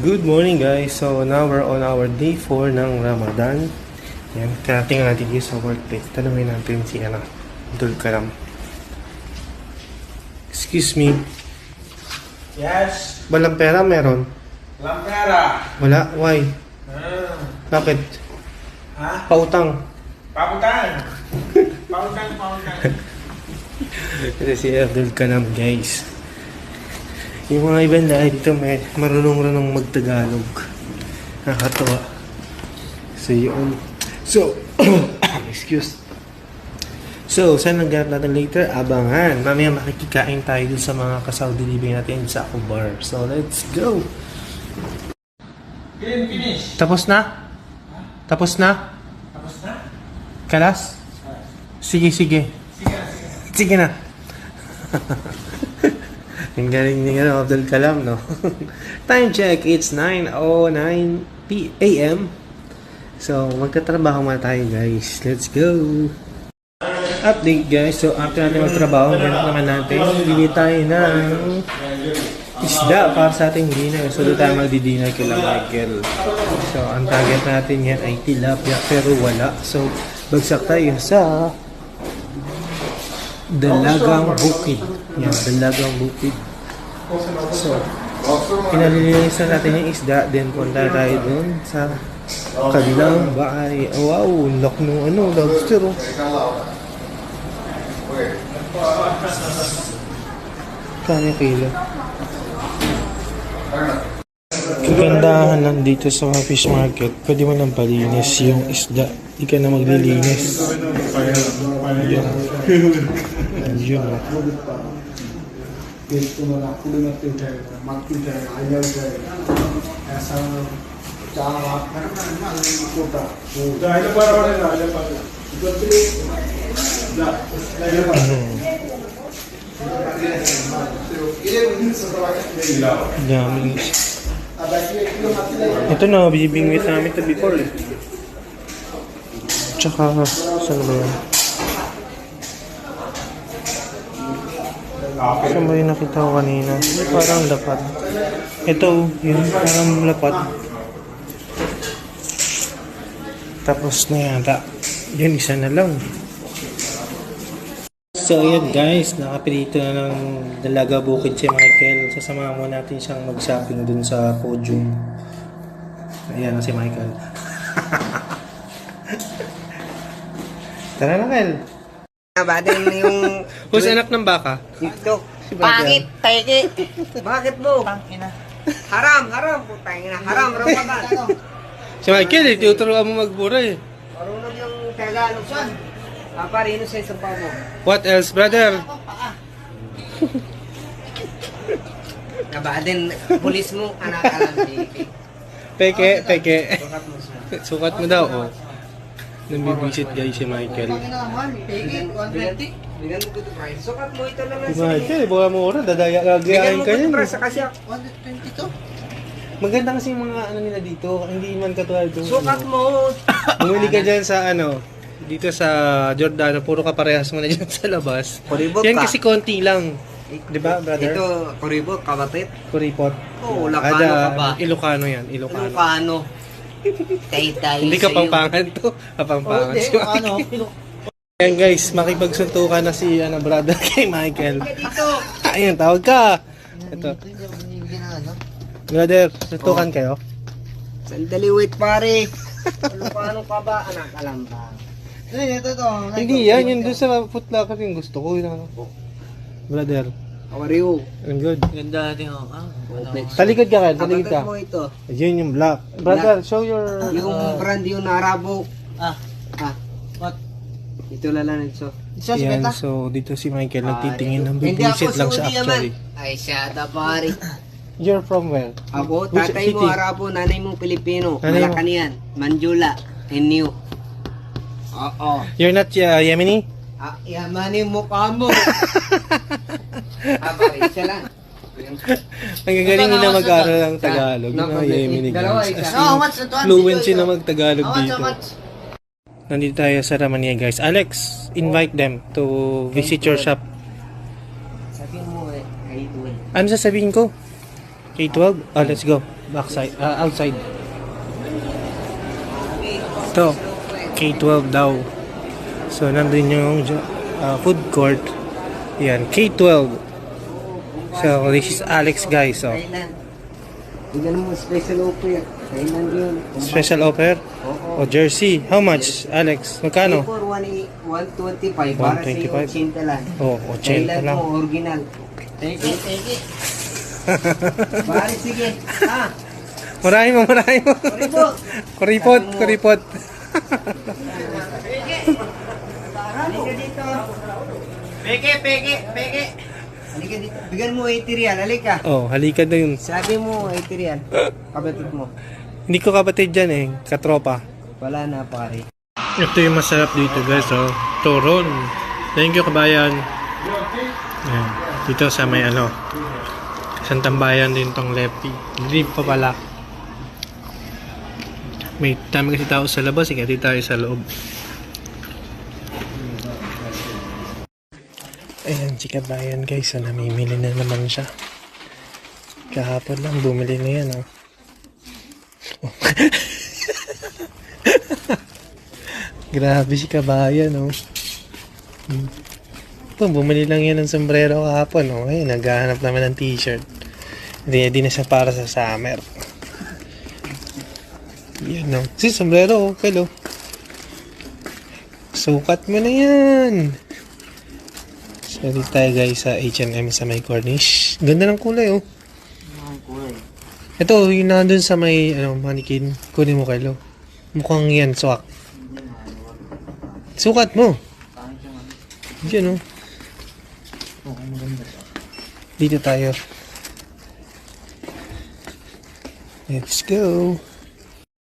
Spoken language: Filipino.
Good morning guys. So now we're on our day 4 ng Ramadan. Yan, tingnan natin dito sa workplace. Tanungin natin si ano, Abdul Karam. Excuse me. Yes. Walang pera meron? Walang pera. Wala? Why? Ah. Bakit? Ha? Pautang. Pautang. pautang, pautang. Ito si Abdul Karam guys. Yung mga ibang lahat dito may marunong-runong magtagalog. Nakakatawa. So yun. So, excuse. So, saan nagganap natin later? Abangan. Mamaya makikikain tayo dun sa mga ka-Saudi living natin sa Ako Bar. So, let's go! Game finish. Tapos na? Tapos na? Tapos na? Kalas? Sige, sige. Sige na, sige na. Ang galing ni ano, Abdul Kalam, no? Time check, it's 9.09 p- a.m. So, magtatrabaho muna tayo, guys. Let's go! Update, guys. So, after natin magtrabaho, ganit naman natin. Bili tayo ng isda para sa ating dinner. So, doon tayo magdi-dinner kila Michael. So, ang target natin yan ay tilapia, pero wala. So, bagsak tayo sa Dalagang Bukid. Yan, Dalagang Bukid. So, pinalilinisan natin yung isda, then punta tayo dun sa kabilang bahay. Oh, wow, lak nung ano, lobster. Oh. Kaya kilo. Kagandahan lang dito sa fish market, pwede mo nang palinis yung isda. Di ka na maglilinis. Yun. Yun. oh. Dahil para wala na, dahil para. Dami. Ito na, bibingwit namin ito before eh. Tsaka, saan ba yan? Saan ba yung nakita ko kanina? Parang lapat. Ito, yun, parang lapat. Tapos na yata. Yun, isa na lang. So, ayan guys, nakapilito na ng Dalaga Bukid si Michael. Sasama mo natin siyang mag-shopping dun sa podium. Ayan na si Michael. Tara na, Kel. Baden yung Who's anak ng baka? ito. Si. Bakit? Teke. Bakit mo? Haram, haram. Putang ina, haram. Ramadan. Si Michael, eh, tinuturuan mo magbura eh. Marunong yung Tagalog son. Paparino sa isang pa mo. What else, brother? Nabaden, pulis mo, anak alam. Teke. Peke, peke. Sukat mo sa. Sukat mo daw, oh. Nambibisit guys si Michael. Bigyan mo ito. Sukat mo ito lang Si Michael, baka mo oras, dadaya Bigyan gagayain mo ka ko ito yan. price sa kasya. Maganda kasi yung mga ano nila dito, hindi man katulad yung Sukat mo. Bumili ka dyan sa ano, dito sa Giordano, puro ka parehas mo na dyan sa labas. Kuribot Yan ka. kasi konti lang. Di ba, brother? Ito, kuribot, kabatit. Kuripot. Oo, Ilocano ka ba? Ilocano yan, Ilocano. Ilocano. Hindi ka pampangan to. Kapampangan si Michael. Ayan guys, makipagsuntukan na si ano, brother kay Michael. Dito. Ayan, tawag ka. Ito. Brother, suntukan kayo. Sandali, wait pare. Ilocano ka ba? Anak, alam ba? Hindi yan, yun doon sa footlocker yung gusto ko. Yun, ano. Brother, How are you? I'm good. Ganda natin ako. Ah, Talikod ka ka, talikod ka. mo ito. Ayun yung black. Brother, show your... Yung uh, brand yung narabo. Ah, Ah, what? ito lang lang ito. Si Yan, Beta? so dito si Michael nagtitingin ng bibisit lang naman. actually. Ay, siya da pare. You're from where? Ako, Which tatay mo city? Arabo, nanay mo Pilipino. Nanay mo? Malacanian, Manjula, and New. Oo. You're not uh, Yemeni? Ah, yaman yung mukha mo. ah, pare, isa lang. Ang gagaling nila mag-aral ng Tagalog. Yung mga Yemeni Dalawa, isa. No? Ito, ano? fluency na magtagalog dito. Nandito tayo sa Ramania guys. Alex, invite them to visit your shop. Sabihin mo eh, kahit Ano sasabihin ko? K-12? Oh, let's go. backside, ah, outside. Ito, K12 daw. So, nandun yung ah, food court. Yan, K12. So, this is Alex guys. So, Thailand. Tignan mo, special offer. Thailand yun. special offer. Oo. O, jersey. How much, Alex? Magkano? For 125 para sa iyo, 125. 80 lang. Oh, 80 Thailand lang. mo, original. Take it, take it. Bari, sige. Ah, Marami mo, marami mo. kuripot. Kuripot, kuripot. Peke, peke, peke. Halika dito. Bigyan mo 80 real, halika. Oh, halika na yun. Sabi mo 80 real. Kapatid mo. Hindi ko kapatid dyan eh, katropa. Wala na pare. Ito yung masarap dito guys, oh. Toron. Thank you kabayan. Ayan. Dito sa may ano, isang tambayan din tong Lepi. Hindi pa pala. May dami kasi tao sa labas, eh, kaya dito tayo sa loob. Ayan, si kabayan guys, so namimili na naman siya. Kahapon lang, bumili na yan, oh. Grabe si kabayan, oh. Hmm. Ito, bumili lang yan ng sombrero kahapon, oh. Ngayon, naghahanap naman ng t-shirt. Ready na siya para sa summer. Yan, oh. Si sombrero, okay, oh. Sukat mo na yan. So, dito tayo guys sa H&M sa may Cornish. Ganda ng kulay, oh. Ito, yung nandun sa may ano, mannequin. Kunin mo kay Lo. Mukhang yan, swak. Sukat mo. Diyan, oh. Dito tayo. Let's go.